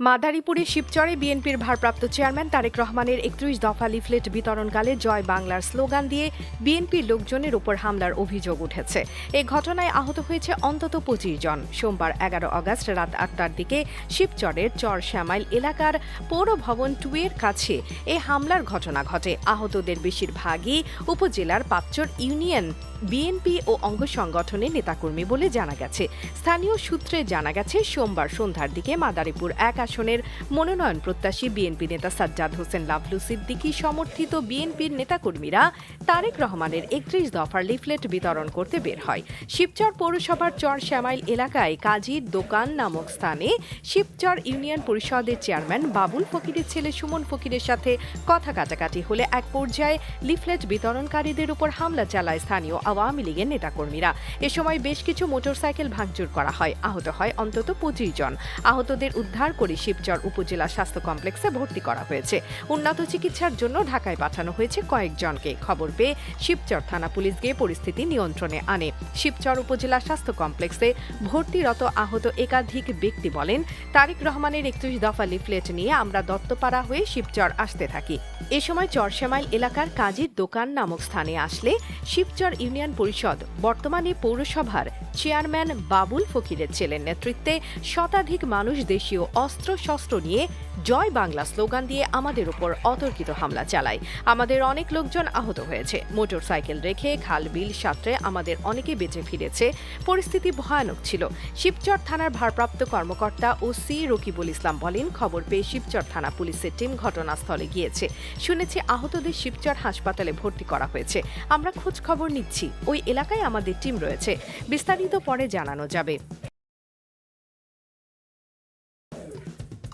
মাদারীপুরে শিবচরে বিএনপির ভারপ্রাপ্ত চেয়ারম্যান তারেক রহমানের একত্রিশ দফা লিফলেট বিতরণকালে জয় বাংলার স্লোগান দিয়ে বিএনপির লোকজনের উপর হামলার অভিযোগ উঠেছে। এই ঘটনায় আহত হয়েছে অন্তত পঁচিশ জন। সোমবার এগারো আগস্ট রাত আটটার দিকে শিবচরের চর শ্যামাইল এলাকার পৌর ভবন টুয়ের কাছে এ হামলার ঘটনা ঘটে। আহতদের বেশিরভাগই উপজেলার পাচ্চর ইউনিয়ন, বিএনপি ও অঙ্গ সংগঠনের নেতাকর্মী বলে জানা গেছে। স্থানীয় সূত্রে জানা গেছে, সোমবার সন্ধ্যার দিকে মাদারীপুর এক আসনের মনোনয়ন প্রত্যাশী বিএনপি নেতা সাজ্জাদ হোসেন লাভলু সিদ্দিকী সমর্থিত বিএনপির নেতাকর্মীরা তারেক রহমানের একত্রিশ দফার লিফলেট বিতরণ করতে বের হয়। শিবচর পৌরসভার চর শ্যামাইল এলাকায় কাজীর দোকান নামক স্থানে শিবচর ইউনিয়ন পরিষদের চেয়ারম্যান বাবুল ফকিরের ছেলে সুমন ফকিরের সাথে কথা কাটাকাটি হলে এক পর্যায়ে লিফলেট বিতরণকারীদের উপর হামলা চালায় স্থানীয় আওয়ামী লীগের নেতাকর্মীরা। এ সময় বেশ কিছু মোটরসাইকেল ভাঙচুর করা হয়। আহত হয় অন্তত পঁচিশ জন। আহতদের উদ্ধার করে শিবচর উপজেলা স্বাস্থ্য কমপ্লেক্সে ভর্তি করা হয়েছে। উন্নত চিকিৎসার জন্য ঢাকায় পাঠানো হয়েছে কয়েকজনকে। খবর পেয়ে শিবচর থানা পুলিশ গিয়ে পরিস্থিতি নিয়ন্ত্রণে আনে। শিবচর উপজেলা স্বাস্থ্য কমপ্লেক্সে ভর্তিরত আহত একাধিক ব্যক্তি বলেন, তারেক রহমানের একত্রিশ দফা লিফলেট নিয়ে আমরা দত্তপাড়া হয়ে শিবচর আসতে থাকি। এ সময় চরশেমাইল এলাকার কাজীর দোকান নামক স্থানে আসলে শিবচর ইউনিয়ন পরিষদ বর্তমানে পৌরসভার চেয়ারম্যান বাবুল ফকিরের ছেলের নেতৃত্বে শতাধিক মানুষ দেশীয় অস্ত্র শস্ত্র নিয়ে জয় বাংলা স্লোগান দিয়ে আমাদের উপর অতর্কিত হামলা চালায়। আমাদের অনেক লোকজন আহত হয়েছে। মোটরসাইকেল রেখে খাল, বিল, সাঁতরে আমাদের অনেকে বেঁচে ফিরেছে। পরিস্থিতি ভয়ানক ছিল। শিবচর থানার ভারপ্রাপ্ত কর্মকর্তা ও সি রকিবুল ইসলাম বলেন, খবর পেয়ে শিবচর থানা পুলিশের টিম ঘটনাস্থলে গিয়েছে। শুনেছি আহতদের শিবচর হাসপাতালে ভর্তি করা হয়েছে। আমরা খোঁজ খবর নিচ্ছি। ওই এলাকায় আমাদের টিম রয়েছে। পরে জানানো যাবে।